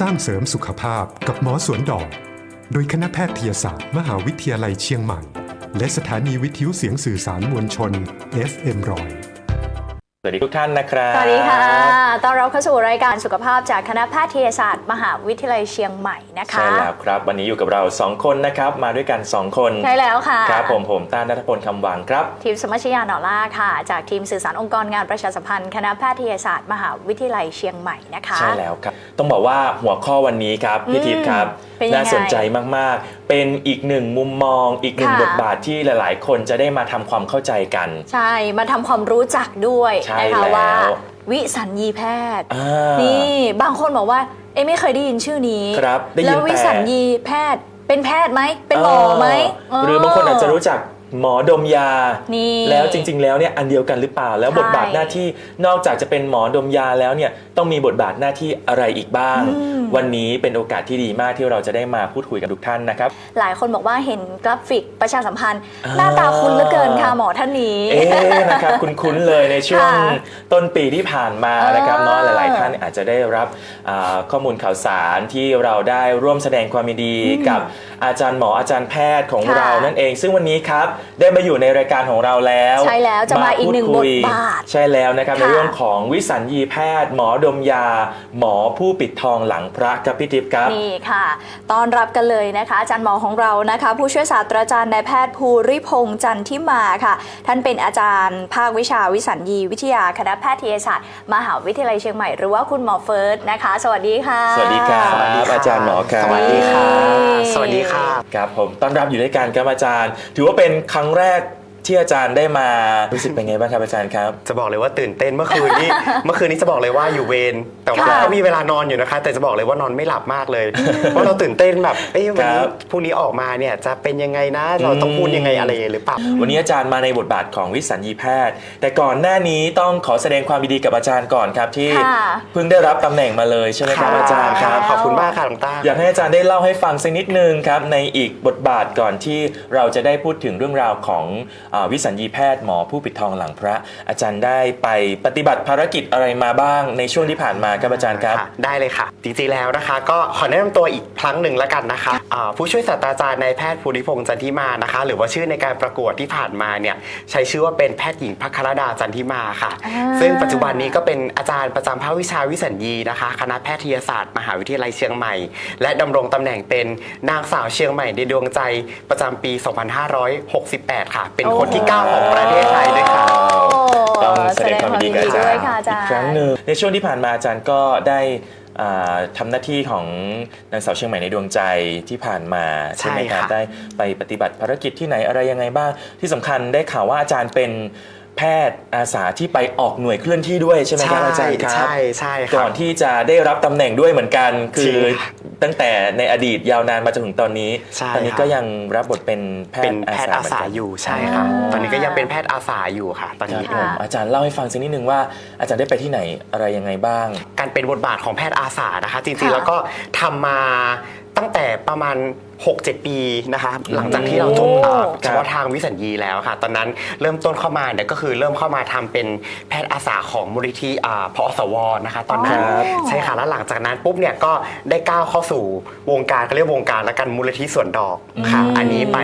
สร้างเสริมสุขภาพกับหมอสวนดอก โดยคณะแพทยศาสตร์ มหาวิทยาลัยเชียงใหม่ และสถานีวิทยุเสียงสื่อสารมวลชน FM รอย วัสดีทุกท่านนะครับ สวัสดีค่ะต้อนรับเข้าสู่รายการสุขภาพจากคณะแพทยศาสตร์ มหาวิทยาลัยเชียงใหม่นะคะ ใช่แล้วครับ วันนี้อยู่กับเรา 2 คนนะครับ มาด้วยกัน 2 คน ใช่แล้วค่ะ ครับผมผมต้านนัทพลคำวังครับ ทีมสมัชยาหนอล่าค่ะ จากทีมสื่อสารองค์กรงานประชาสัมพันธ์คณะแพทยศาสตร์มหาวิทยาลัยเชียงใหม่นะคะ ใช่แล้วครับ ต้องบอกว่าหัวข้อวันนี้ครับพี่อืมทิพย์ครับเป็นยังไงน่าสนใจมาก ๆ เป็นอีกหนึ่งมุมมอง อีกหนึ่งค่ะบทบาทที่หลาย ๆ คนจะได้มาทำความเข้าใจกัน ใช่ มาทำความรู้จักด้วยใช่นะคะแล้วว่า วิสัญญีแพทย์อ่านี่บางคนบอกว่าเอ๊ะไม่เคยได้ยินชื่อนี้ครับได้ยินแล้ววิแต่สัญญีแพทย์เป็นแพทย์ไหมเป็นหมอไหมเออหรือบางคนอาจจะรู้จัก หมอดมยา นี่ แล้วจริง ๆ แล้วเนี่ยอันเดียวกันหรือเปล่า แล้วใช่บทบาทหน้าที่นอกจากจะเป็นหมอดมยาแล้วเนี่ยต้องมีบทบาทหน้าที่อะไรอีกบ้าง อืม วันนี้เป็นโอกาสที่ดีมากที่เราจะได้มาพูดคุยกับทุกท่านนะครับ หลายคนบอกว่าเห็นกราฟิกประชาสัมพันธ์ อ่า หน้าตาคุ้นเหลือเกินค่ะหมอท่านนี้ เอ๊ะนะครับ คุ้นๆเลยในช่วงค่ะต้นปีที่ผ่านมานะครับเออเนาะหลาย ๆ ท่านอาจจะได้รับอ่าข้อมูลข่าวสารที่เราได้ร่วมแสดงความยินดีอืมกับอาจารย์หมออาจารย์แพทย์ของค่ะเรานั่นเอง ซึ่งวันนี้ครับได้มาอยู่ในรายการของเราแล้วใช่แล้วจะมาอีกหนึ่งพูดคุยบทบาทใช่แล้วนะครับค่ะในเรื่องของวิสัญญีแพทย์ หมอดมยา หมอผู้ปิดทองหลังพระครับพี่ทิพย์ครับนี่ค่ะต้อนรับกันเลยนะคะอาจารย์หมอของเรานะคะ ผู้ช่วยศาสตราจารย์นายแพทย์ภูริพงษ์จันทิมาค่ะ ท่านเป็นอาจารย์ภาควิชาวิสัญญีวิทยาคณะแพทยศาสตร์มหาวิทยาลัยเชียงใหม่หรือว่าคุณหมอเฟิร์สนะคะ สวัสดีค่ะ สวัสดีครับสวัสดีครับอาจารย์หมอครับสวัสดีค่ะนี่สวัสดีค่ะครับผมต้อนรับอยู่ด้วยกันครับอาจารย์ ถือว่าเป็นครั้งแรก ที่อาจารย์ได้มารู้สึกเป็นไงบ้างครับอาจารย์ครับ จะบอกเลยว่าตื่นเต้นเมื่อคืนนี้ เมื่อคืนนี้จะบอกเลยว่าอยู่เวรแต่ว่าค่ะก็มีเวลานอนอยู่นะคะ แต่จะบอกเลยว่านอนไม่หลับมากเลยเพราะเราตื่นเต้นแบบเอ้ยวันนี้ครับพรุ่งนี้ออกมาเนี่ยจะเป็นยังไงนะเราต้องพูดยังไงอะไรหรือเปล่าวันนี้อาจารย์มาในบทบาทของวิสัญญีแพทย์ แต่ก่อนหน้านี้ต้องขอแสดงความยินดีกับอาจารย์ก่อนครับที่ค่ะเพิ่งได้รับตำแหน่งมาเลยใช่ไหมครับอาจารย์คค่ะรับขอบคุณมากค่ะหลวงตาอยากให้อาจารย์ได้เล่าให้ฟังสักนิดนึงครับในอีกบทบาทก่อนที่เราจะได้พูดถึงเรื่องราวของอาวิสัญญีแพทย์หมอผู้ปิดทองหลังพระ อาจารย์ได้ไปปฏิบัติภารกิจอะไรมาบ้างในช่วงที่ผ่านมาครับอาจารย์ครับ ได้เลยค่ะ จริงๆแล้วนะคะ ก็ขอแนะนำตัวอีกครั้งหนึ่งแล้วกันนะคะผู้ช่วยศาสตราจารย์นายแพทย์ภูริพงษ์จันทิมานะคะ หรือว่าชื่อในการประกวดที่ผ่านมาเนี่ยใช้ชื่อว่าเป็นแพทย์หญิงพัครดาจันทิมาค่ะอ่าซึ่งปัจจุบันนี้ก็เป็นอาจารย์ประจำภาควิชาวิสัญญีนะคะ คณะแพทยศาสตร์ มหาวิทยาลัยเชียงใหม่ และดำรงตำแหน่งเป็นนางสาวเชียงใหม่ในดวงใจประจำปี 2568 ค่ะ เป็นคนที่ 9 ของประเทศไทยด้วยค่ะต้องแสดงความยินดีกับอาจารด้วยย์ค่ะอาจารอีกย์ครั้งหนึ่งในช่วงที่ผ่านมาอาจารย์ก็ได้อ่า ทำหน้าที่ของนางสาวเชียงใหม่ในดวงใจที่ผ่านมาใช่ไหมครับใช่ค่ะได้ไปปฏิบัติภารกิจที่ไหนอะไรยังไงบ้างที่สำคัญได้ข่าวว่าอาจารย์เป็น แพทย์อาสาที่ไปออกหน่วยเคลื่อนที่ด้วยใช่ไหมครับอาจารย์ครับใช่ใช่ค่ะก่อนที่จะได้รับตำแหน่งด้วยเหมือนกัน คืจริองค่ะตั้งแต่ในอดีตยาวนานมาจนถึงตอนนี้ใช่ตอนนี้ค่ะก็ยังรับบทเป็นแพเป็ทนย์อาแพทสาย์อาเหมือนสากันอยู่ใช่ค่ะอ๋อตอนนี้ก็ยังเป็นแพทย์อาสาอยู่ค่ะ ตอนครับนี้ผมอาจารย์เล่าให้ฟังสักนิดนึงว่าอาจารย์ได้ไปที่ไหนอะไรยังไงบ้าง การเป็นบทบาทของแพทย์อาสานะคะ จริงค่ะๆแล้วก็ทำมาตั้งแต่ประมาณ 6-7 ปีนะคะหลังจากที่เราจบโอ้เอ่อเฉพาะทางวิสัญญีแล้วค่ะ ตอนนั้นเริ่มต้นเข้ามาเนี่ยก็คือเริ่มเข้ามาทำเป็นแพทย์อาสาของมูลนิธิอ่าพอสวนะคะ ตอนนั้นครับใช่ค่ะแล้วหลังจากนั้นปุ๊บเนี่ยก็ได้ก้าวเข้าสู่วงการเขาเรียกวงการและกันมูลนิธิสวนดอกค่ะอืมอันนี้ไป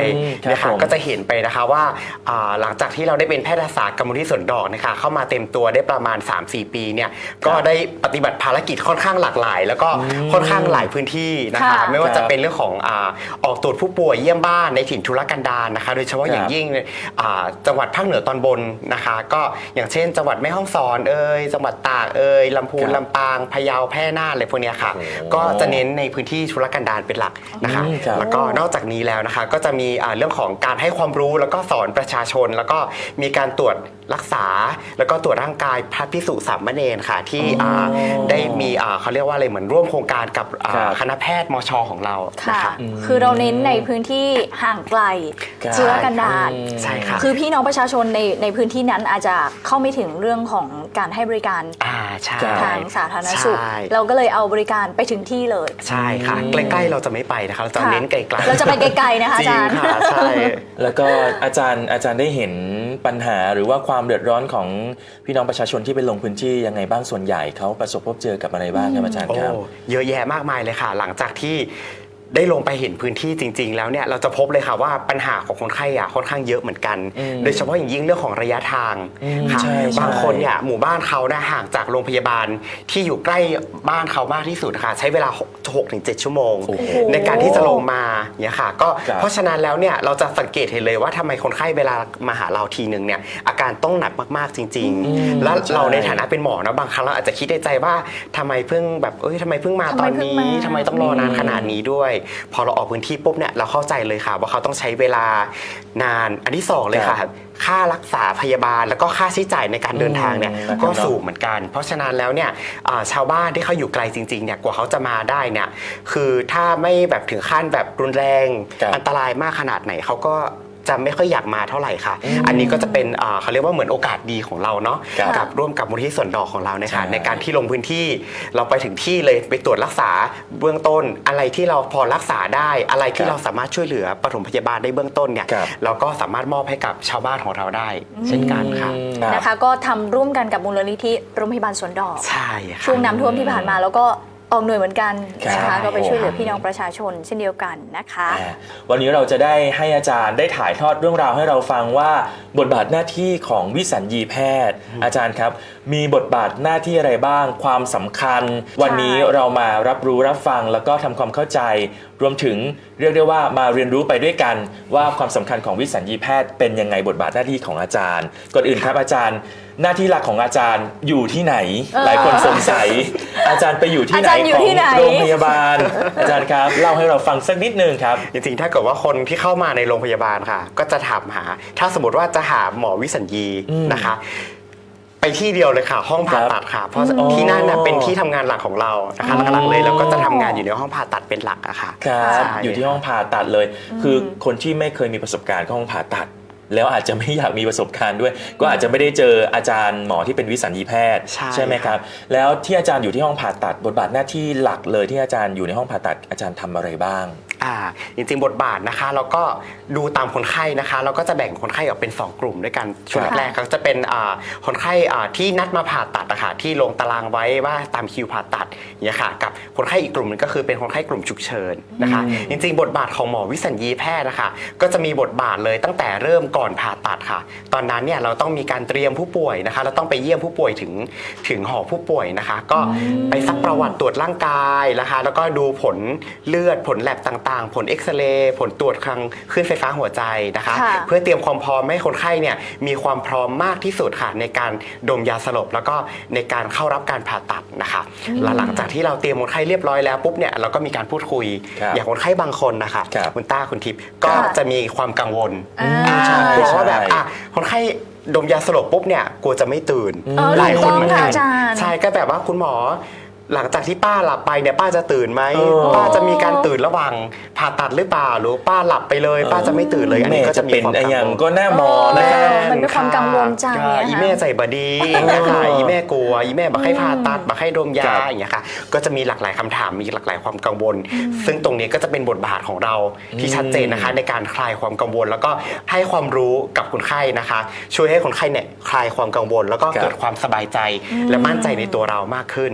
ครับเนี่ยค่ะผมก็จะเห็นไปนะคะว่าอ่าหลังจากที่เราได้เป็นแพทย์อาสากับมูลนิธิสวนดอกนะคะเข้ามาเต็มตัวได้ประมาณ 3-4 ปีเนี่ยก็ได้ปฏิบัติภารกิจค่อนข้างหลากหลาย แล้วก็ค่อนข้างหลายพื้นที่นะคะค่ะไม่ว่าครัจะบเป็นเรื่องของอาออกตรวจผู้ป่วยเยี่ยมบ้านในถิ่นทุรกันดารนะคะ โดยเฉพาะอย่างครับยิ่งอ่าจังหวัดภาคเหนือตอนบนนะคะ ก็อย่างเช่น จังหวัดแม่ฮ่องสอนเอ่ยจังหวัดตากเอ่ยลำพูนครับลำปางพะเยาแพร่น่านอะไรพวกเนี้ยค่ะโอ้โหก็จะเน้นในพื้นที่ทุรกันดารเป็นหลักนะคะอืมครับแล้วก็นอกจากนี้แล้วนะคะ ก็จะมีอ่าเรื่องของการให้ความรู้แล้วก็สอนประชาชน แล้วก็มีการตรวจรักษา แล้วก็ตรวจร่างกายพระพิสุสามเณรค่ะ ที่อ่าได้มีอ่าเขาเรียกว่าอะไรเหมือนร่วมโครงการกับอ่าครับคณะแพทย์มชของเราค่ะนะคะคือคือเราเน้นในพื้นที่ห่างไกลครับเชื้อกันดารอืมใช่ค่ะคือพี่น้องประชาชนในในพื้นที่นั้นอาจจะเข้าไม่ถึงเรื่องของการให้บริการอ่าใช่ทางสาธารณสุขใช่เราก็เลยเอาบริการไปถึงที่เลยใช่ค่ะอืมใกล้ๆเราจะไม่ไปนะคะเราจะค่ะเน้นไกลๆเราจะไปไกลๆนะคะจอาริงจารย์ค่ะใช่แล้วก็อาจารย์อาจารย์ได้เห็นปัญหาหรือว่าความเดือดร้อนของพี่น้องประชาชนที่ไปลงพื้นที่ยังไงบ้างส่วนใหญ่เขาประสบพบเจอกับอะไรบ้างครับอาจารย์โอ้ครับเยอะแยะมากมายเลยค่ะ หลังจากที่ ได้ลงไปเห็นพื้นที่จริง ๆ แล้วเนี่ยเราจะพบเลยค่ะว่าปัญหาของคนไข้อะค่อนข้างเยอะเหมือนกันอืมโดยเฉพาะอย่างยิ่งเรื่องของระยะทางอืมค่ะใช่ใช่บางคนเนี่ยหมู่บ้านเขานะห่างจากโรงพยาบาลที่อยู่ใกล้บ้านเขามากที่สุดค่ะ ใช้เวลา6ถึง7ชั่วโมงโอ้โหในการที่จะลงมาเนี่ยค่ะก็ครับเพราะฉะนั้นแล้วเนี่ยเราจะสังเกตเห็นเลยว่าทำไมคนไข้เวลามาหาเราทีหนึ่งเนี่ยอาการต้องหนักมากๆจริงอืมๆแล้วเราใช่ในฐานะเป็นหมอนะบางครั้งเราอาจจะคิดในใจว่าทำไมเพิ่งแบบเอ้ยทำไมเพิ่งมาทำตไมอนเพิ่งนี้มาทำไมต้องรอนานขนาดนี้ด้วยพอเราออกพื้นที่ปุ๊บเนี่ยเราเข้าใจเลยค่ะ ว่าเขาต้องใช้เวลานานอันที่สองเลยค่ะ ค่ารักษาพยาบาลแล้วก็ค่าใช้จ่ายในการเดินทางเนี่ยอืมก็นะครับสูงเหมือนกัน เพราะฉะนั้นแล้วเนี่ยอ่าชาวบ้านที่เขาอยู่ไกลจริงๆเนี่ยกว่าเขาจะมาได้เนี่ยคือถ้าไม่แบบถึงขั้นแบบรุนแรงครับอันตรายมากขนาดไหนเขาก็ จะไม่ค่อยอยากมาเท่าไหร่ค่ะอืมอันนี้ก็จะเป็นอ่าเขาเรียกว่าเหมือนโอกาสดีของเราเนาะครับกับร่วมกับมูลที่ส่วนดอกของเราเนี่ยค่ะใช่ ในการที่ลงพื้นที่เราไปถึงที่เลยไปตรวจรักษาเบื้องต้น อะไรที่เราพอรักษาได้อะไรที่เราสามารถช่วยเหลือปฐมพยาบาลได้เบื้องต้นเนี่ยครับ เราก็สามารถมอบให้กับชาวบ้านของเราได้ เช่นกันค่ะอืมนะคะ ก็ทำร่วมกันกับมูลนิธิโรงพยาบาลสวนดอก ใช่ค่ะ ช่วงน้ำท่วมที่ผ่านมาแล้วก็ ออกหน่วยเหมือนกันนะครัคะบก็ไปช่วยเหลือพี่น้องประชาชนเช่นเดียวกันนะคะอ่าวันนี้เราจะได้ให้อาจารย์ได้ถ่ายทอดเรื่องราวให้เราฟังว่าบทบาทหน้าที่ของวิสัญญีแพทย์ อาจารย์ครับ มีบทบาทหน้าที่อะไรบ้าง ความสำคัญ วันนี้เรามารับรู้รับฟังแล้วก็ทำความเข้าใจ รวมถึงเรียกได้ว่ามาเรียนรู้ไปด้วยกันว่าความสำคัญของวิสัญญีแพทย์เป็นยังไงบทบาทหน้าที่ของอาจารย์ ก่อนอื่นครับอาจารย์ หน้าที่หลักของอาจารย์อยู่ที่ไหน เออหลายคนสงสัย อาจารย์ไปอยู่ที่ไหนอาจารย์อยู่ของที่ไหน โรงพยาบาล อาจารย์ครับเล่าให้เราฟังสักนิดนึงครับ จริงๆ ถ้าเกิดว่าคนที่เข้ามาในโรงพยาบาลค่ะ ก็จะถามหา ถ้าสมมติว่าจะหาหมอวิสัญญีอืมนะคะ ไปที่เดียวเลยค่ะ ห้องผ่าตัดค่ะ เพราะอ๋อที่นั่นน่ะเป็นที่ทำงานหลักของเรานะคะหลักๆเลยแล้วก็จะทำงานอยู่ในห้องผ่าตัดเป็นหลักอะค่ะครับใช่ อยู่ที่ห้องผ่าตัดเลย คือคนที่ไม่เคยมีประสบการณ์เข้าห้องผ่าตัด แล้วอาจจะไม่อยากมีประสบการณ์ด้วย ก็อาจจะไม่ได้เจออาจารย์หมอที่เป็นวิสัญญีแพทย์ใช่ ไหมครับ แล้วที่อาจารย์อยู่ที่ห้องผ่าตัดบทบาทหน้าที่หลักเลยที่อาจารย์อยู่ในห้องผ่าตัดอาจารย์ทำอะไรบ้าง อ่าจริงๆ บทบาทนะคะเราก็ดูตามคนไข้นะคะ เราก็จะแบ่งคนไข้ออกเป็น 2 กลุ่มด้วยกันช่วงครับแรกๆเขาจะเป็นอ่าคนไข้อ่าที่นัดมาผ่าตัดนะคะที่ลงตารางไว้ว่าตามคิวผ่าตัดเนี่ยค่ะกับคนไข้อีกกลุ่มหนึงก็คือเป็นคนไข้กลุ่มฉุกเฉินนะคะ จริงๆ บทบาทของหมอวิสัญญีแพทย์นะคะก็จะมีบทบาทเลยตั้งแต่เริ่มก่อนผ่าตัดค่ะ ตอนนั้นเนี่ยเราต้องมีการเตรียมผู้ป่วยนะคะเราต้องไปเยี่ยมผู้ป่วยถึงถึงหอผู้ป่วยนะคะ ก็ไปซักประวัติตรวจร่างกายนะคะ แล้วก็ดูผลเลือดผลแลบต่างๆผลเอ็กซเรย์ผลตรวจครั้งคลื่นไฟฟ้าหัวใจนะคะ ค่ะเพื่อเตรียมความพร้อมให้คนไข้เนี่ยมีความพร้อมมากที่สุดค่ะในการดมยาสลบ แล้วก็ในการเข้ารับการผ่าตัดนะคะแล้วหลังจากที่เราเตรียมคนไข้เรียบร้อยแล้วปุ๊บเนี่ยเราก็มีการพูดคุย ครับอย่างคนไข้บางคนนะคะครับคุณต้าคุณทิพย์ก็ค่ะจะมีความกังวลอ่าอ่า ใช่กลัวว่าแบบใช่ อะคนไข้ดมยาสลบปุ๊บเนี่ยกลัวจะไม่ตื่น เออหลายคนเหมือนกันถูกต้องค่ะอาจารย์ ใช่ก็แบบว่าคุณหมอ หลังจากที่ป้าหลับไปเนี่ยป้าจะตื่นไหมเออป้าจะมีการตื่นระหว่างผ่าตัดหรือเปล่าหรือป้าหลับไปเลย ป้าจะไม่ตื่นเลยอันนี้แม่ก็จะจะมีเป็นความอะไรกังอย่างวลก็น่ามองนะคเอรับอมันเป็นความกังวลใจค่ะอะอีค่ะแม่ใจบดีอย่างเงี้ยค่ะเอออีอีแม่กลัว อีแม่บักให้ผ่าตัดบักให้ดมยาครับอย่างเงี้ยค่ะ ก็จะมีหลากหลายคำถามมีหลากหลายความกังวล ซึ่งตรงนี้ก็จะเป็นบทบาทของเราที่ชัดเจนนะคะ ในการคลายความกังวล แล้วก็ให้ความรู้กับคนไข้นะคะ ช่วยให้คนไข้เนี่ยคลายความกังวล แล้วก็ครับ เกิดความสบายใจ และมั่นใจในตัวเรามากขึ้น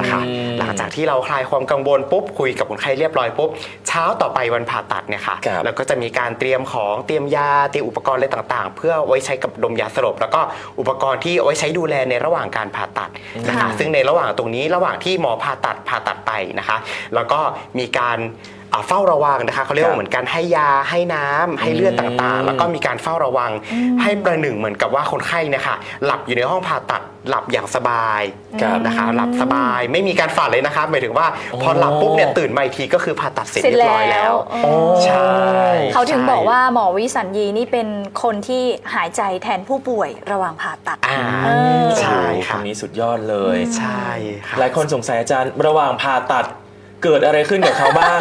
นะคะอืมหลังจากที่เราคลายความกังวลปุ๊บคุยกับคนไข้เรียบร้อยปุ๊บเช้าต่อไปวันผ่าตัดเนี่ยค่ะครับแล้วก็จะมีการเตรียมของเตรียมยาเตรียมอุปกรณ์อะไรต่างๆ เพื่อไว้ใช้กับดมยาสลบแล้วก็อุปกรณ์ที่เอาไว้ใช้ดูแลในระหว่างการผ่าตัดนะคะค่ะซึ่งในระหว่างตรงนี้ระหว่างที่หมอผ่าตัดผ่าตัดไปนะคะ แล้วก็มีการอ่า เฝ้าระวังนะคะเขาเรียกครัว่าบเหมือนการให้ยาให้น้ำให้เลือดต่างๆ แล้วก็มีการเฝ้าระวัง ให้ประหนึ่งเหมือนกับว่าคนไข้เนะคะหลับอยู่ในห้องผ่าตัดหลับอย่างสบายครับนะคะหลับสบายไม่มีการฝันเลยนะคะหมายถึงว่าพอหลับปุ๊บเนี่ยตื่นมาอีกทีก็คือผ่าตัดเสร็จเสร็จเรียบร้อยแล้วแล้วอ๋อใช่เขาถึงใช่บอกว่าหมอวิสัญญีนี่เป็นคนที่หายใจแทนผู้ป่วยระหว่างผ่าตัดอ่าเออใช่โอ้โหค่ะนนี้สุดยอดเลยใช่ค่ะหลายคนสงสัยอาจารย์ระหว่างผ่าตัด เกิดอะไรขึ้นกับเขาบ้าง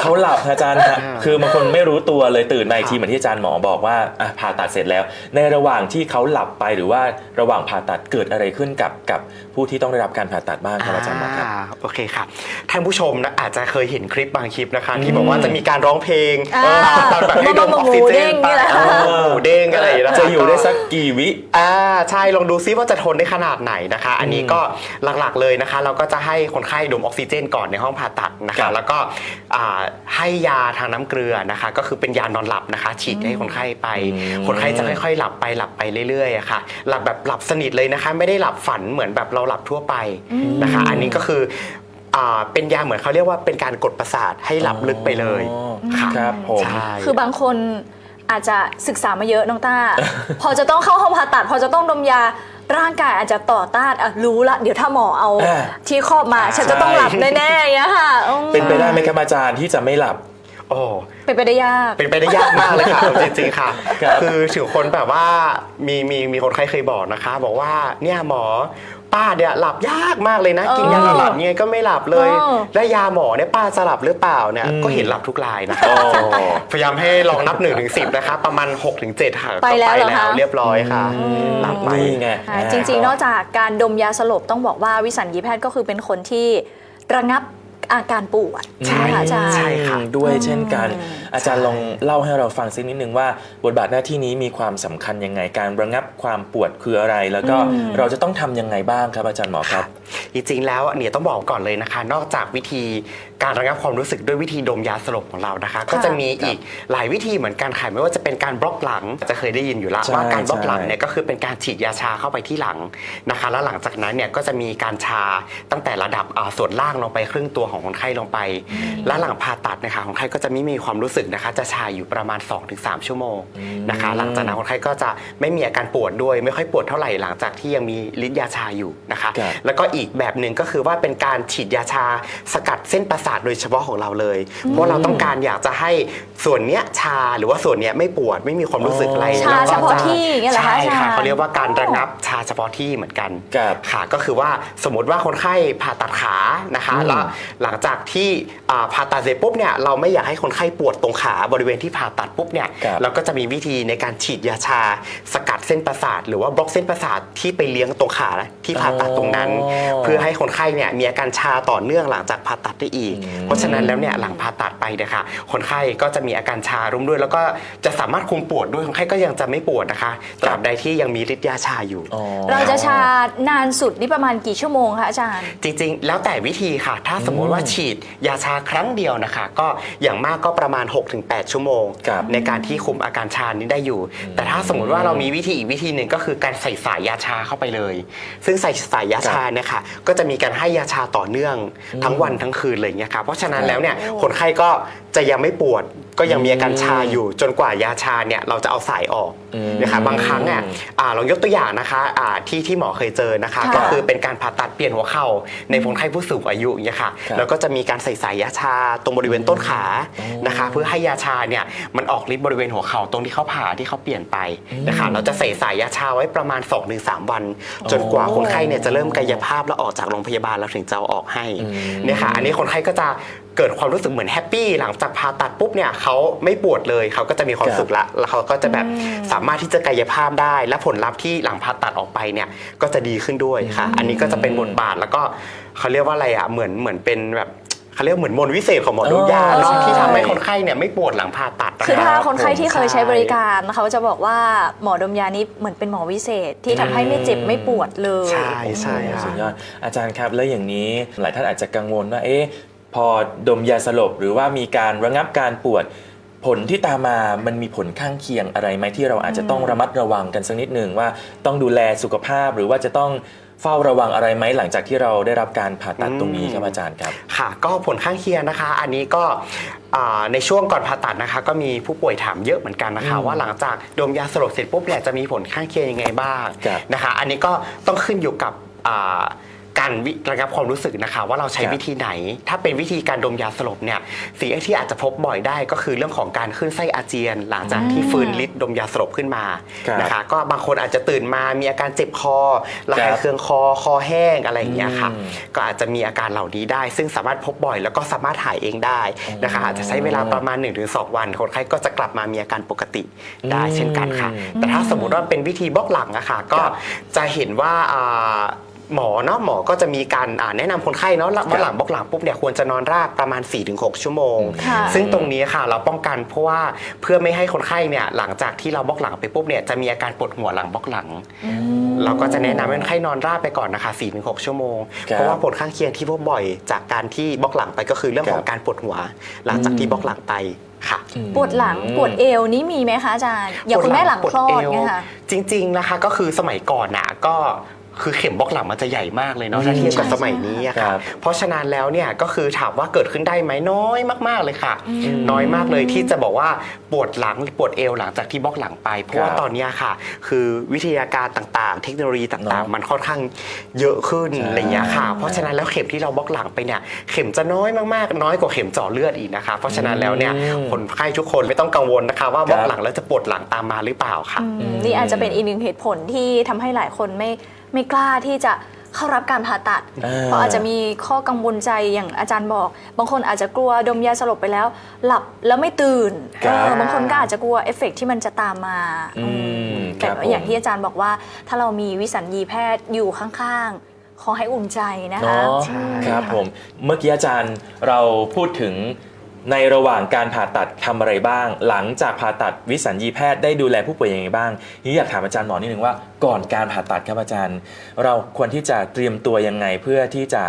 เขาหลับอาจารย์ฮะคือบางคนไม่รู้ตัวเลยตื่นมาอีกทีเหมือนที่อาจารย์หมอบอกว่าอะผ่าตัดเสร็จแล้ว ในระหว่างที่เขาหลับไปหรือว่าระหว่างผ่าตัดเกิดอะไรขึ้นกับกับผู้ที่ต้องได้รับการผ่าตัดบ้างครับอาจารย์หมอครับอ่าโอเคค่ะท่านผู้ชมนะอาจจะเคยเห็นคลิปบางคลิปนะคะ ที่บอกว่าจะมีการร้องเพลงอ่าเออผ่าตัดแบบให้ดมออกซิเจนหมูเด้งนี่แหละเออหมูเด้งอะไรอย่างเงี้ยนะคะจะอยู่ได้สักกี่วิอ่าใช่ลองดูซิว่าจะทนได้ขนาดไหนนะคะ อันนี้ก็หลักๆเลยนะคะ เราก็จะให้คนไข้ดมออกซิเจนก่อนในห้องผ่าตัดนะครัคะบแล้วก็อ่าให้ยาทางน้ำเกลือนะคะ ก็คือเป็นยานอนหลับนะคะ ฉีดให้คนไข้ไปคนไข้จะค่อยๆ หลับไปหลับไปเรื่อยๆอะค่ะหลับแบบหลับสนิทเลยนะคะ ไม่ได้หลับฝันเหมือนแบบเราหลับทั่วไปนะคะ อันนี้ก็คืออ่าเป็นยาเหมือนเขาเรียกว่าเป็นการกดประสาทให้หลับลึกไปเลยอ๋อค่ะครับผม ใช่ คือบางคนอาจจะศึกษามาเยอะน้องต้า พอจะต้องเข้าห้องผ่าตัด พอจะต้องดมยา ร่างกายอาจจะต่อต้านอะรู้ละเดี๋ยวถ้าหมอเอาอ่าที่ครอบมาใช่ฉันจะต้องหลับแน่ๆอย่างเงี้ยค่ะอืมเป็นไปได้ไหมครับอาจารย์ที่จะไม่หลับ โอ้ เป็นไปได้ยาก เป็นไปได้ยากมากเลยค่ะจริงๆค่ะ ครับคือถึงคนแบบว่ามีมีมีคนไข้เคยบอกนะคะ บอกว่าเนี่ยหมอ ป้าเนี่ยหลับยากมากเลยนะเออกินยานอนหลับยังไงก็ไม่หลับเลยเออและยาหมอเนี่ยป้าจะหลับหรือเปล่าเนี่ยอืมก็เห็นหลับทุกรายนะคะอ๋อพยายามให้ลองนับ1นถึงสินะคะประมาณ6กถึงเจ็ดค่ะไปแล้วเหรอคะเรียบร้อยค่ะหลับไปนี่ไงใช่จริง ๆ นอกจากการดมยาสลบต้องบอกว่าวิสัญญีแพทย์ก็คือเป็นคนที่ระงับ อาการปวดใช่ไหมคะอาจารย์ ใช่ค่ะด้วยเช่นกันอืมอาจารย์ลองเล่าให้เราฟังสักนิดนึงว่า บทบาทหน้าที่นี้มีความสำคัญยังไงการระงับความปวดคืออะไร แล้วก็เราจะต้องทำยังไงบ้างครับอาจารย์หมอครับ จริงๆแล้วเนี่ยต้องบอกก่อนเลยนะคะ นอกจากวิธี การระงับความรู้สึกด้วยวิธีดมยาสลบของเรานะคะ ก็จะมีอีกหลายวิธีเหมือนกันค่ะไม่ว่าจะเป็นการบล็อกหลังจะเคยได้ยินอยู่แล้วใช่ว่าการบล็อกหลังใช่เนี่ยก็คือเป็นการฉีดยาชาเข้าไปที่หลังนะคะ แล้วหลังจากนั้นเนี่ยก็จะมีการชาตั้งแต่ระดับอ่าส่วนล่างลงไปครึ่งตัวของคนไข้ลงไป และหลังผ่าตัดนะคะคนไข้ก็จะไม่มีความรู้สึกนะคะ จะชาอยู่ประมาณ 2-3 ชั่วโมงนะคะ หลังจากนั้นคนไข้ก็จะไม่มีอาการปวดด้วย ไม่ค่อยปวดเท่าไหร่หลังจากที่ยังมีฤทธิ์ยาชาอยู่นะคะครับแล้วก็อีกแบบหนึ่งก็คือว่าเป็นการฉีดยาชาสกัดเส้นประสาทโดยเฉพาะของเราเลย เพราะเราต้องการอยากจะให้ส่วนเนี้ยชาหรือว่าส่วนเนี้ยไม่ปวดไม่มีความรู้สึกอะไรชาแล้วก็เฉพาะที่อย่างเงี้ยเหรอคะใช่อาจารค่ะย์เขาเรียกว่าการระงับชาเฉพาะที่เหมือนกันครับค่ะก็คือว่าสมมติว่าคนไข้ผ่าตัดขานะคะอืมแล้วหลังจากที่อ่าผ่าตัดเสร็จปุ๊บเนี่ยเราไม่อยากให้คนไข้ปวดตรงขาบริเวณที่ผ่าตัดปุ๊บเนี่ยครับเราก็จะมีวิธีในการฉีดยาชา สกัดเส้นประสาท หรือว่าบล็อกเส้นประสาทที่ไปเลี้ยงตรงขาที่ผ่าตัดตรงนั้นอ๋อเพื่อให้คนไข้เนี่ยมีอาการชาต่อเนื่องหลังจากผ่าตัดได้อีกอืมเพราะฉะนั้นแล้วเนี่ยหลังผ่าตัดไปเนี่ยค่ะคนไข้ก็จะมีอาการชาร่วมด้วย แล้วก็จะสามารถคุมปวดด้วยคนไข้ก็ยังจะไม่ปวดนะคะตราบใดที่ยังมีฤทธิ์ยาชาอยู่ อ๋อ เราจะชานานสุดนี่ประมาณกี่ชั่วโมงคะอาจารย์ จริงๆ แล้วแต่วิธีค่ะ ถ้าสมมุติว่าฉีดยาชาครั้งเดียวนะคะ ก็อย่างมากก็ประมาณ 6-8 ชั่วโมง ครับในการที่คุมอาการชานี้ได้อยู่ แต่ถ้าสมมุติว่าเรามีวิธีอีกวิธีหนึ่งก็คือการใส่สายยาชาเข้าไปเลย ซึ่งใส่สายยาชาเนี่ยค่ะก็จะมีการให้ยาชาต่อเนื่องทั้งวันทั้งคืนเลยเนี่ยค่ะเพราะฉะนั้นแล้วเนี่ยคนไข้ก็จะยังไม่ปวด ก็ยังมีอาการชาอยู่จนกว่ายาชาเนี่ยเราจะเอาสายออกอืมนะคะบางครั้งอะอ่าลองยกตัวอย่างนะคะอ่าที่ที่หมอเคยเจอนะคะค่ะก็คือเป็นการผ่าตัดเปลี่ยนหัวเข่าในคนไข้ผู้สูงอายุอย่างเงี้ยค่ะครับแล้วก็จะมีการใส่สายยาชาตรงบริเวณต้นขานะคะ เพื่อให้ยาชาเนี่ยมันออกฤทธิ์บริเวณหัวเข่าตรงที่เขาผ่าที่เขาเปลี่ยนไปนะคะเราจะใส่สายยาชาไว้ประมาณ 2-3 วัน จนกว่าคนไข้เนี่ยจะเริ่มกายภาพแล้วออกจากโรงพยาบาลแล้วถึงจะเอาออกให้เนี่ยค่ะอันนี้คนไข้ก็จะเกิดความรู้สึกเหมือนแฮปปี้หลังจากผ่าตัดปุ๊บเนี่ยเขาไม่ปวดเลยเขาก็จะมีความสุขละแล้วเขาก็จะแบบสามารถที่จะกายภาพได้ และผลลัพธ์ที่หลังผ่าตัดออกไปเนี่ยก็จะดีขึ้นด้วยค่ะ อันนี้ก็จะเป็นบทบาทแล้วก็เขาเรียกว่าอะไรอะเหมือนเหมือนเป็นแบบเขาเรียกเหมือนมนต์วิเศษของหมอดูยาอ๋อเนาะใช่ที่ทำให้คนไข้เนี่ยไม่ปวดหลังผ่าตัดนะคือรับถ้าคนไข้ที่เคยใช้ช่บริการเขาจะบอกว่าหมอดมยานี้เหมือนเป็นหมอวิเศษที่ทำให้ไม่เจ็บไม่ปวดเลย ใช่ใช่โอ้โหค่ะสุดยอดอาจารย์ครับแล้วอย่างนี้หลายท่านอาจจะกังวลว่าเอ๊ะ พอดมยาสลบหรือว่ามีการระงับการปวด ผลที่ตามมามันมีผลข้างเคียงอะไรไหมที่เราอาจจะต้องระมัดระวังกันสักนิดหนึ่งว่าต้องดูแลสุขภาพหรือว่าจะต้องเฝ้าระวังอะไรไหมหลังจากที่เราได้รับการผ่าตัดตรงนี้ครับอาจารย์ครับ ค่ะ ก็ผลข้างเคียงนะคะ อันนี้ก็อ่าในช่วงก่อนผ่าตัดนะคะ ก็มีผู้ป่วยถามเยอะเหมือนกันนะคะอืมว่าหลังจากดมยาสลบเสร็จปุ๊บเนี่ยจะมีผลข้างเคียงยังไงบ้างครับนะคะ อันนี้ก็ต้องขึ้นอยู่กับอ่า การการวิระงับความรู้สึกนะคะ ว่าเราใช้ครับ วิธีไหน ถ้าเป็นวิธีการดมยาสลบเนี่ยสิ่งที่อาจจะพบบ่อยได้ก็คือเรื่องของการขึ้นไส้อาเจียน หลังจากที่อ่าฟื้นฤทธิ์ดมยาสลบขึ้นมาครับนะคะ ก็บางคนอาจจะตื่นมามีอาการเจ็บคอระคคารัยบเคืองคอคอแห้งอะไรอย่างเงี้ยค่ะอืม ก็อาจจะมีอาการเหล่านี้ได้ ซึ่งสามารถพบบ่อยแล้วก็สามารถหายเองได้นะคะ อาจจะใช้เวลาประมาณ 1-2 วันคนไข้ก็จะกลับมามีอาการปกติได้เช่นกันค่ะอืมแต่ถ้าสมมุติว่าเป็นวิธีบล็อกหลังอะค่ะก็ครับจะเห็นว่าอ่า หมอเนาะหมอก็จะมีการอ่าแนะนำคนไข้เนาะว่าหลังบล็อกหลังปุ๊บเนี่ยควรจะนอนราบประมาณ 4-6 ชั่วโมง ค่ะซึ่งตรงนี้ค่ะเราป้องกันเพราะว่าเพื่อไม่ให้คนไข้เนี่ยหลังจากที่เราบล็อกหลังไปปุ๊บเนี่ยจะมีอาการปวดหัวหลังบล็อกหลัง เราก็จะแนะนำให้คนไข้นอนราบไปก่อนนะคะ 4-6 ชั่วโมง ครับเพราะว่าผลข้างเคียงที่พบบ่อยจากการที่บล็อกหลังไปก็คือเรื่องของครับ การปวดหัว หลังจากที่บล็อกหลังไปค่ะ ปวดหลังปวดเอวนี่มีไหมคะอาจารย์ อย่างคุณแม่หลังคลอดเนี่ยค่ะ จริงๆนะคะก็คือสมัยก่อนนะก็ คือเข็มบล็อกหลังมันจะใหญ่มากเลยเนาะถ้าเทียบกับใช่สมัยนี้อะคค่ะรับเพราะฉะนั้นแล้วเนี่ยก็คือถามว่าเกิดขึ้นได้ไหมน้อยมากๆเลยค่ะ น้อยมากเลยที่จะบอกว่าปวดหลังหรือปวดเอวหลังจากที่บล็อกหลังไป เพราะว่าครับตอนเนี้ยค่ะ คือวิทยาการต่างๆ เทคโนโลยีต่างเนาะๆมันค่อนข้างเยอะขึ้นใช่อะไรอย่างเงี้ยค่ะ เพราะฉะนั้นแล้วเข็มที่เราบล็อกหลังไปเนี่ยเข็มจะน้อยมากๆ น้อยกว่าเข็มเจาะเลือดอีกนะคะ เพราะฉะนั้นแล้วเนี่ยอืมคนไข้ทุกคนไม่ต้องกังวลนะคะ ว่าบล็อคกรับหลังแล้วจะปวดหลังตามมาหรือเปล่าค่ะอืมนี่อาจจะเป็นอีกหนึ่งเหตุผลที่ทำให้หลายคนไม่ ไม่กล้าที่จะเข้ารับการผ่าตัด เออ เพราะอาจจะมีข้อกังวลใจอย่างอาจารย์บอก บางคนอาจจะกลัวดมยาสลบไปแล้ว หลับแล้วไม่ตื่นครับเออบางคนก็อาจจะกลัวเอฟเฟกต์ที่มันจะตามมาอืมแต่ครับผมอย่างที่อาจารย์บอกว่า ถ้าเรามีวิสัญญีแพทย์อยู่ข้างๆขอให้อุ่นใจนะคะ เนาะใช่ ครับผม เมื่อกี้อาจารย์เราพูดถึง ในระหว่างการผ่าตัดทำอะไรบ้าง หลังจากผ่าตัดวิสัญญีแพทย์ได้ดูแลผู้ป่วยยังไงบ้างนี่อยากถามอาจารย์หมอนิดนึงว่าก่อนการผ่าตัดครับอาจารย์ เราควรที่จะเตรียมตัวยังไงเพื่อที่จะ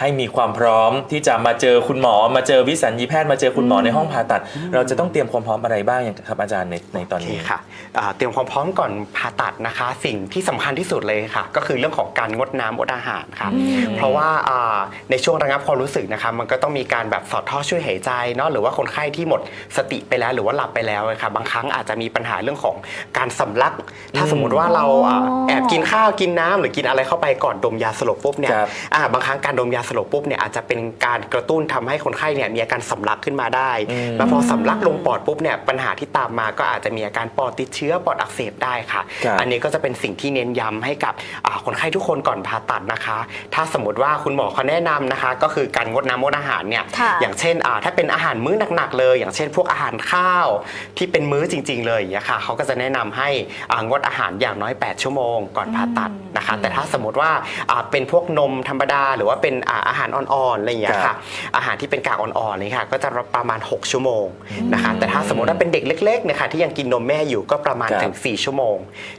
ให้มีความพร้อมที่จะมาเจอคุณหมอ มาเจอวิสัญญีแพทย์มาเจอคุณหมอในห้องผ่าตัด เราจะต้องเตรียมความพร้อมอะไรบ้างอย่างครับอาจารย์ในในตอนโอเคนี้ค่ะอ่าเตรียมความพร้อมก่อนผ่าตัดนะคะ สิ่งที่สำคัญที่สุดเลยค่ะ ก็คือเรื่องของการงดน้ำอดอาหารค่ะ เพราะว่าอ่าในช่วงระงับความรู้สึกนะคะมันก็ต้องมีการแบบสอดท่อช่วยหายใจเนาะหรือว่าคนไข้ที่หมดสติไปแล้วหรือว่าหลับไปแล้วนะคะบางครั้งอาจจะมีปัญหาเรื่องของการสำลัก ถ้าสมมติว่าเราอ่าอ๋อแอบกินข้าวกินน้ำหรือกินอะไรเข้าไปก่อนดมยาสลบปุ๊บเนี่ยครับอ่าบางครั้งการดมยาสลบปุ๊บเนี่ยอาจจะเป็นการกระตุ้นทำให้คนไข้เนี่ยมีอาการสำลักขึ้นมาได้อืมแล้วพอสำลักลงปอดปุ๊บเนี่ยปัญหาที่ตามมาก็อาจจะมีอาการปอดติดเชื้อปอดอักเสบได้ค่ะครับอันนี้ก็จะเป็นสิ่งที่เน้นย้ำให้กับอ่าคนไข้ทุกคนก่อนผ่าตัดนะคะ ถ้าสมมติว่าคุณหมอเขาแนะนำนะคะ ก็คือการงดน้ำงดอาหารเนี่ยค่ะอย่างเช่นอ่าถ้าเป็นอาหารมื้อหนักๆเลย อย่างเช่น พวกอาหารข้าวที่เป็นมื้อจริง ๆ เลยอย่างเงี้ยค่ะเขาก็จะแนะนำให้อ่างดอาหารอย่างน้อย 8 ชั่วโมง ก่อนผ่าตัดนะคะ แต่ถ้าสมมติว่าอ่าเป็นพวกนมธรรมดาหรือว่าเป็นอ่าอาหารอ่อนๆอะไรอย่างเงี้ยครัค่ะบอาหารที่เป็นกากอ่อนๆเลยค่ะ ก็จะประมาณ 6 ชั่วโมงนะคะ แต่ถ้าสมมติว่าเป็นเด็กเล็กๆเนะคะที่ยังกินนมแม่อยู่ก็ประมาณครับถึง 4 ชั่วโมง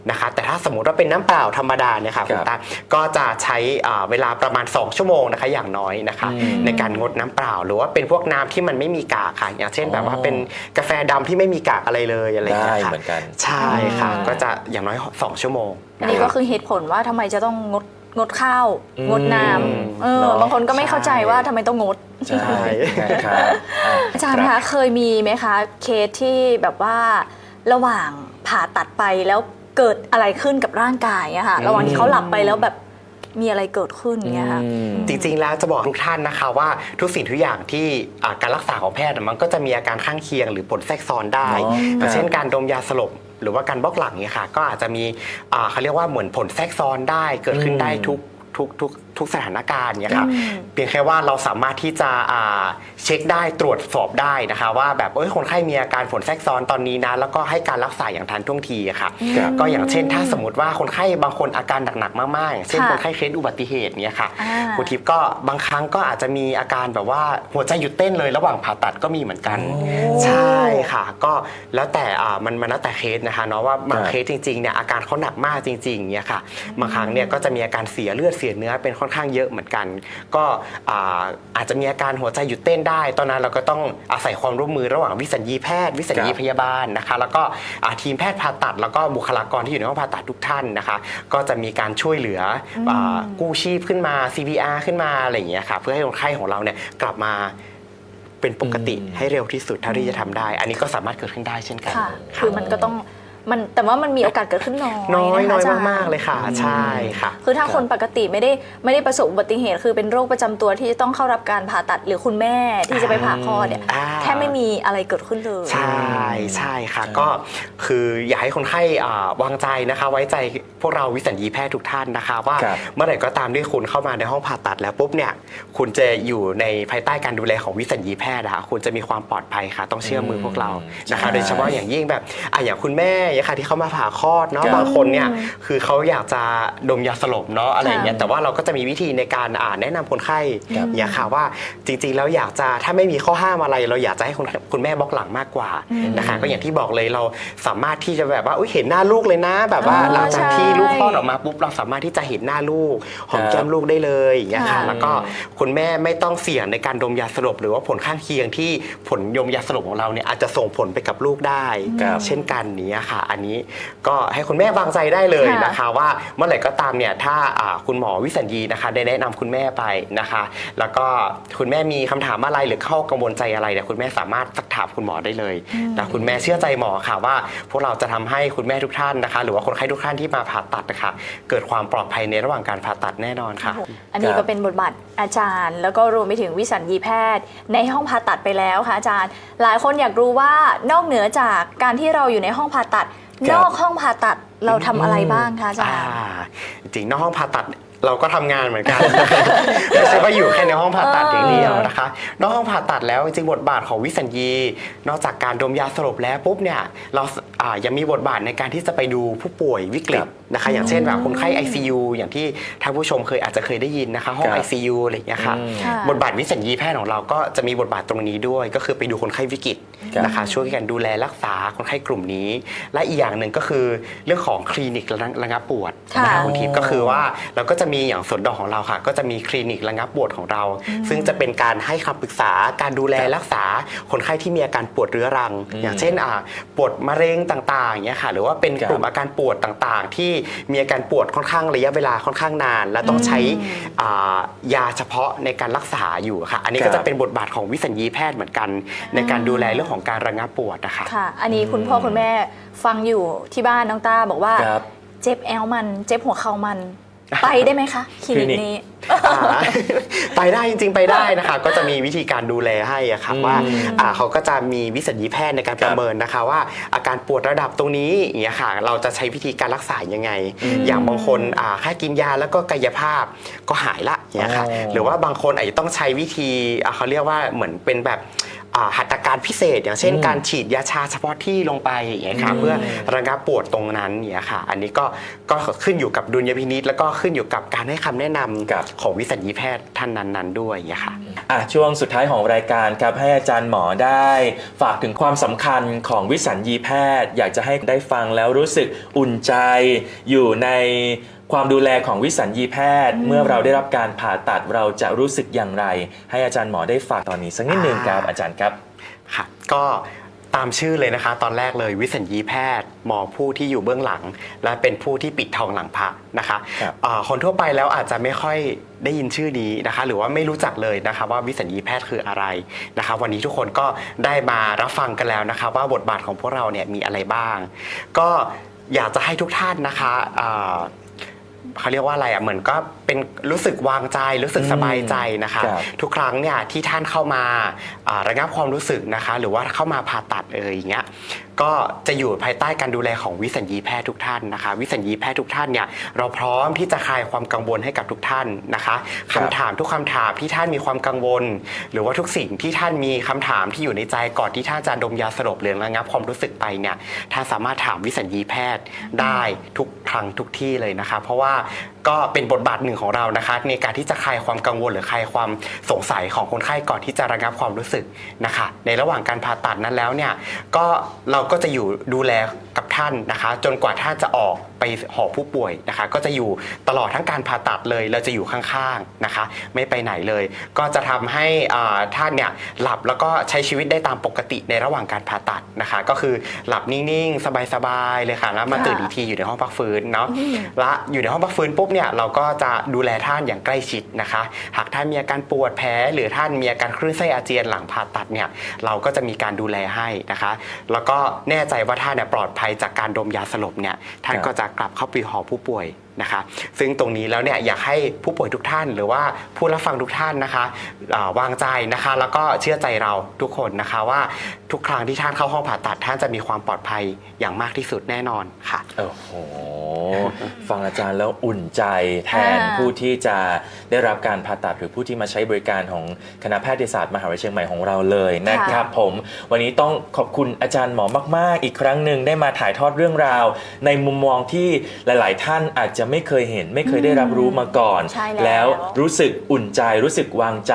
นะคะ แต่ถ้าสมมติว่าเป็นน้ำเปล่าธรรมดาเนี่ยค่ะครับคุณตาก็จะใช้อ่าเวลาประมาณ 2 ชั่วโมงนะคะอย่างน้อยนะคะอืมในการงดน้ำเปล่า หรือว่าเป็นพวกน้ำที่มันไม่มีกากค่ะ อย่างเช่นอ๋อแบบว่าเป็นกาแฟดำที่ไม่มีกากอะไรเลยอะไรอย่างได้เงี้ยค่ะเหมือนกันใช่ค่ะอ่าก็จะอย่างน้อย 2 ชั่วโมงอันนี้ก็คือเหตุผลว่าทำไมจะต้องงด งดข้าวอืมงดน้อืมำเออเนอะบางคนก็ไม่เข้าใจว่าทำไมต้องงด ใช่นะครับอะอาจารย์คคะบ เคยมีไหมคะเคสที่แบบว่าระหว่างผ่าตัดไปแล้วเกิดอะไรขึ้นกับร่างกายอะค่ะอืม ระหว่างที่เขาหลับไปแล้วแบบมีอะไรเกิดขึ้นเงี้ยค่ะ อืม จริงๆ แล้วจะบอกทุกท่านนะคะว่าทุกสิ่งทุกอย่างที่อ่าการรักษาของแพทย์น่ะมันก็จะมีอาการข้างเคียงหรือผลแทรกซ้อนได้อ๋อออย่างเช่นครับการดมยาสลบ หรือว่าการบล็อกหลังเนี่ยค่ะ ก็อาจจะมีอ่าเขาเรียกว่าเหมือนผลแทรกซ้อนได้เกิดขึ้นได้อืมทุกทุกทุก ทุกสถานการณ์เนี่ยค่ะอืมเพียงแค่ว่าเราสามารถที่จะอ่าเช็คได้ตรวจสอบได้นะคะ ว่าแบบเอ้ยคนไข้มีอาการผลแทรกซ้อนตอนนี้นะแล้วก็ให้การรักษาอย่างทันท่วงทีอะค่ะครับก็อย่างเช่น ถ้าสมมติว่าคนไข้บางคนอาการหนักๆมากๆอย่างเช่นค่ะคนไข้เคสอุบัติเหตุเนี่ยค่ะอ่าคุณทิพย์ก็บางครั้งก็อาจจะมีอาการแบบว่าหัวใจหยุดเต้นเลยระหว่างผ่าตัดก็มีเหมือนกัน ใช่ค่ะ ก็แล้วแต่อ่ามันมันแล้วแต่เคสนะคะเนาะว่าบางครับเคสจริงๆเนี่ยอาการเขาหนักมากจริงๆเนี่ยค่ะบางครั้งเนี่ยก็จะมีอาการเสียเลือดเสียเนื้อเป็นค่อนข้างเยอะเหมือนกัน ก็อ่าอาจจะมีอาการหัวใจหยุดเต้นได้ ตอนนั้นเราก็ต้องอาศัยความร่วมมือระหว่างวิสัญญีแพทย์ วิสัญญีครับพยาบาลนะคะ แล้วก็อ่าทีมแพทย์ผ่าตัด แล้วก็บุคลากรที่อยู่ในห้องผ่าตัดทุกท่านนะคะ ก็จะมีการช่วยเหลือออ่ากู้ชีพขึ้นมา CPR ขึ้นมาอะไรอย่างเงี้ยค่ะเพื่อให้คนไข้ของเราเนี่ยกลับมาเป็นปกติอืมให้เร็วที่สุดเท่าที่จะทำได้ อันนี้ก็สามารถเกิดขึ้นได้เช่นกันค่ะคือมันก็ต้อง มันแต่ว่ามันมีโอกาสเกิดขึ้นน้อยน้อยะคะน้อยจรมากๆเลยค่ะ ใช่ค่ะ คือถ้าคนปกติไม่ได้ไม่ได้ประสบอุบัติเหตุ คือเป็นโรคประจำตัวที่จะต้องเข้ารับการผ่าตัดหรือคุณแม่ที่จะไปผ่าคลอดเนี่ย อ่าแค่ไม่มีอะไรเกิดขึ้นเลย ใช่ใช่ค่ะ ก็คืออยากให้คนไข้อ่าวางใจนะคะ ไว้ใจพวกเราวิสัญญีแพทย์ทุกท่านนะคะ ว่าครับ เมื่อไหร่ก็ตามที่คุณเข้ามาในห้องผ่าตัดแล้วปุ๊บเนี่ยคุณจะอยู่ในภายใต้การดูแลของวิสัญญีแพทย์นะคะคุณจะมีความปลอดภัยค่ะ ต้องเชื่อมือพวกเรานะคะใช่โดยเฉพาะอย่างยิ่งแบบอะอย่างคุณแม่เนี่ยค่ะที่เขามาผ่าคลอดเนาะครับ บางคนเนี่ยคือเขาอยากจะดมยาสลบเนาะอะไรอย่างเงี้ยค่ะแต่ว่าเราก็จะมีวิธีในการอ่าแนะนำคนไข้ครับเนี่ยค่ะว่าจริงๆแล้วอยากจะถ้าไม่มีข้อห้ามอะไรเราอยากจะให้คุณคุณแม่บล็อกหลังมากกว่านะคะก็อย่างที่บอกเลยเราสามารถที่จะแบบว่าอุ๊ยเห็นหน้าลูกเลยนะ แบบว่าอ๋อหลังจากที่ใช่ลูกคลอดออกมาปุ๊บเราสามารถที่จะเห็นหน้าลูกหอมครับแก้มลูกได้เลยอย่างเงี้ยค่ะค่ะแล้วก็คุณแม่ไม่ต้องเสี่ยงในการดมยาสลบหรือว่าผลข้างเคียงที่ผลยมยาสลบของเราเนี่ยอาจจะส่งผลไปกับลูกได้ครับเช่นกันเนี้ยค่ะ อันนี้ก็ให้คุณแม่วางใจได้เลยค่ะนะคะ ว่าเมื่อไหร่ก็ตามเนี่ยถ้าอ่าคุณหมอวิสัญญีนะคะได้แนะนำคุณแม่ไปนะคะ แล้วก็คุณแม่มีคำถามอะไรหรือเข้ากังวลใจอะไรเนี่ยคุณแม่สามารถสักถามคุณหมอได้เลยแต่คุณแม่เชื่อใจหมอค่ะว่า พวกเราจะทำให้คุณแม่ทุกท่านนะคะ หรือว่าคนไข้ทุกท่านที่มาผ่าตัดนะคะเกิดความปลอดภัยในระหว่างการผ่าตัดแน่นอนค่ะ อันนี้ครัก็บเป็นบทบาทอาจารย์ แล้วก็รวมไปถึงวิสัญญีแพทย์ ในห้องผ่าตัดไปแล้วค่ะอาจารย์ หลายคนอยากรู้ว่านอกเหนือจากการที่เราอยู่ในห้องผ่าตัดครันบอกห้องผ่าตัดเราทำอะไรบ้างคะอาจารอ่าย์จริงๆนอกห้องผ่าตัด เราก็ทำงานเหมือนกันไม่ใช่ว่าอยู่แค่ในห้องผ่าตัดอย่างเดียวนะคะ นอกห้องผ่าตัดแล้วจริงๆบทบาทของวิสัญญี นอกจากการดมยาสลบแล้วปุ๊บเนี่ยเราอ่ายังมีบทบาทในการที่จะไปดูผู้ป่วยวิกฤครัตบนะคะอย่างเช่นแบบคนไข้ ICU อย่างที่ท่านผู้ชมเคยอาจจะเคยได้ยินนะคะห้อง ครับ ICU อะไรอย่างเงี้ยค่ะอืมค่ะ บทบาทวิสัญญีแพทย์ของเราก็จะมีบทบาทตรงนี้ด้วย ก็คือไปดูคนไข้วิกฤตครับ นะคะช่วยกันดูแลรักษาคนไข้กลุ่มนี้ และอีกอย่างหนึ่งก็คือเรื่องของคลินิกระงับปวดค่ะ นะคะคุณทิพย์ก็คือว่าเราก็จะมีอย่างสวนดอกของเราค่ะ ก็จะมีคลินิกระงับปวดของเรา ซึ่งจะเป็นการให้คำปรึกษาการดูแลรักษาคนไข้ที่มีอาการปวดเรื้อรังอืมอย่างเช่นอ่าปวดมะเร็งต่างๆอย่างเงี้ยค่ะหรือว่าเป็นครับกลุ่มอาการปวดต่างๆ ที่มีอาการปวดค่อนข้างระยะเวลาค่อนข้างนาน และต้องใช้อ่ายาเฉพาะในการรักษาอยู่ค่ะ อันนี้ครัก็บจะเป็นบทบาทของวิสัญญีแพทย์เหมือนกัน ในการดูแลเรื่องของการระงับปวดนะคะ ค่ะ อันนี้คุณพ่อคุณแม่ฟังอยู่ที่บ้านน้องต้าบอกว่า ครับ เจ็บแอลมัน เจ็บหัวเข่ามัน ไปได้ไหมคะคลินิกคลินิกนี้ อ่าไปได้จริงๆไปได้นะคะ ก็จะมีวิธีการดูแลให้อะค่ะอืมว่าอ่าเขาก็จะมีวิสัญญีแพทย์ในการคปรับระเมินนะคะ ว่าอาการปวดระดับตรงนี้อย่างเงี้ยค่ะเราจะใช้วิธีการรักษายังไง อย่างบางคนอ่าแค่กินยาแล้วก็กายภาพก็หายละอย่างเงี้ยค่ะ อ๋อ หรือว่าบางคนอาจจะต้องใช้วิธีอ่าเขาเรียกว่าเหมือนเป็นแบบอ่า หัตถการพิเศษ อย่างเช่นอืมการฉีดยาชาเฉพาะที่ลงไปอย่างเงี้ยค่ะอืมเพื่อระงับปวดตรงนั้นอย่างเงี้ยค่ะ อันนี้ก็ก็ขึ้นอยู่กับดุลยพินิษแล้วก็ขึ้นอยู่กับการให้คำแนะนำครับของวิสัญญีแพทย์ท่านนั้นๆ ด้วยอย่างเงี้ยค่ะอะช่วงสุดท้ายของรายการครับให้อาจารย์หมอได้ฝากถึงความสำคัญของวิสัญญีแพทย์ อยากจะให้ได้ฟังแล้วรู้สึกอุ่นใจอยู่ใน ความดูแลของวิสัญญีแพทย์ เมื่อเราได้รับการผ่าตัดเราจะรู้สึกอย่างไร ให้อาจารย์หมอได้ฝากตอนนี้สักนิดหนึ่งครับอาจารย์ครับค่ะก็ตามชื่อเลยนะคะ ตอนแรกเลยวิสัญญีแพทย์ หมอผู้ที่อยู่เบื้องหลัง และเป็นผู้ที่ปิดทองหลังพระนะคะครับอ่าคนทั่วไปแล้วอาจจะไม่ค่อยได้ยินชื่อนี้นะคะ หรือว่าไม่รู้จักเลยนะคะ ว่าวิสัญญีแพทย์คืออะไรนะคะ วันนี้ทุกคนก็ได้มารับฟังกันแล้วนะคะ ว่าบทบาทของพวกเราเนี่ยมีอะไรบ้าง ก็อยากจะให้ทุกท่านนะคะอ่า เขาเรียกว่าอะไรอะเหมือนก็เป็นรู้สึกวางใจรู้สึกสบายใจนะคะ ครับทุกครั้งเนี่ยที่ท่านเข้ามาอ่าระงับความรู้สึกนะคะ หรือว่าเข้ามาผ่าตัดเอยอย่างเงี้ย ก็จะอยู่ภายใต้การดูแลของวิสัญญีแพทย์ทุกท่านนะคะ วิสัญญีแพทย์ทุกท่านเนี่ยเราพร้อมที่จะคลายความกังวลให้กับทุกท่านนะคะครัคำบถามทุกคำถามที่ท่านมีความกังวล หรือว่าทุกสิ่งที่ท่านมีคำถามที่อยู่ในใจก่อนที่ท่านจะดมยาสลบหรือระงับความรู้สึกไปเนี่ยท่านสามารถถามวิสัญญีแพทย์ได้ทุกครั้งทุกที่เลยนะคะ เพราะว่าก็เป็นบทบาทหนึ่งของเรานะคะ ในการที่จะคลายความกังวลหรือคลายความสงสัยของคนไข้ก่อนที่จะระงับความรู้สึกนะคะ ในระหว่างการผ่าตัดนั้นแล้วเนี่ยก็เราก็จะอยู่ดูแลกับท่านนะคะ จนกว่าท่านจะออกไปหอผู้ป่วยนะคะ ก็จะอยู่ตลอดทั้งการผ่าตัดเลย เราจะอยู่ข้างๆนะคะ ไม่ไปไหนเลย ก็จะทำให้อ่าท่านเนี่ยหลับแล้วก็ใช้ชีวิตได้ตามปกติในระหว่างการผ่าตัดนะคะ ก็คือหลับนิ่งๆ สบายๆเลยค่ะแล้วมาค่ะตื่นอีกทีอยู่ในห้องพักฟื้นเนาะและอยู่ในห้องพักมาฟื้นปุ๊บเนี่ยเราก็จะดูแลท่านอย่างใกล้ชิดนะคะ หากท่านมีอาการปวดแผลหรือท่านมีอาการคลื่นไส้อาเจียนหลังผ่าตัดเนี่ยเราก็จะมีการดูแลให้นะคะ แล้วก็แน่ใจว่าท่านเนี่ยปลอดภัยจากการดมยาสลบเนี่ยท่านครับก็จะกลับเข้าไปหอผู้ป่วย นะคะซึ่งตรงนี้แล้วเนี่ยอยากให้ผู้ป่วยทุกท่าน หรือว่าผู้รับฟังทุกท่านนะคะอ่าวางใจนะคะ แล้วก็เชื่อใจเราทุกคนนะคะว่าทุกครั้งที่ท่านเข้าห้องผ่าตัดท่านจะมีความปลอดภัยอย่างมากที่สุดแน่นอนค่ะโอ้โหฟังอาจารย์แล้วอุ่นใจแทนอ่าผู้ที่จะได้รับการผ่าตัดหรือผู้ที่มาใช้บริการของคณะแพทยศาสตร์มหาวิทยาลัยเชียงใหม่ของเราเลยนะครับผมวันนี้ต้องขอบคุณอาจารย์หมอมาก ๆ อีกครั้งหนึ่งได้มาถ่ายทอดเรื่องราว ในมุมมองที่หลาย ๆ ท่านอาจจะไม่เคยเห็นไม่เคยได้รับรู้มาก่อน ใช่แล้วรู้สึกอุ่นใจรู้สึกวางใจ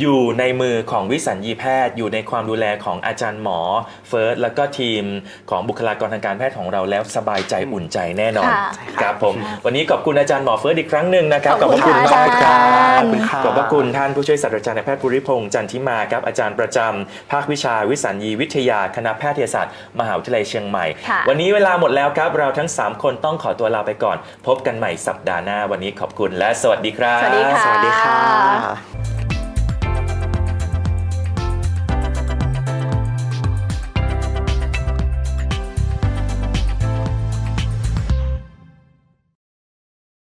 อยู่ในมือของวิสัญญีแพทย์ อยู่ในความดูแลของอาจารย์หมอเฟิร์สแล้วก็ทีมของบุคลากรทางการแพทย์ของเราแล้วสบายใจอุ่นใจแน่นอนค่ะครับผม วันนี้ขอบคุณอาจารย์หมอเฟิร์สอีกครั้งหนึ่งนะครับขอบคุณมากคค่ะรับอาจารย์ขอบคุณค่ะ ขอบพระคุณท่านผู้ช่วยศาสตราจารย์นายแพทย์ภูริพงษ์จันทิมาครับอาจารย์ประจำภาควิชาวิสัญญีวิทยาคณะแพทยศาสตร์มหาวิทยาลัยเชียงใหม่ ค่ะ วันนี้เวลาหมดแล้วครับเราทั้ง 3 คนต้องขอตัวลาไปก่อน พบกันใหม่สัปดาห์หน้าวันนี้ขอบคุณและสวัสดีครับ สวัสดีค่ะสวัสดีค่ะ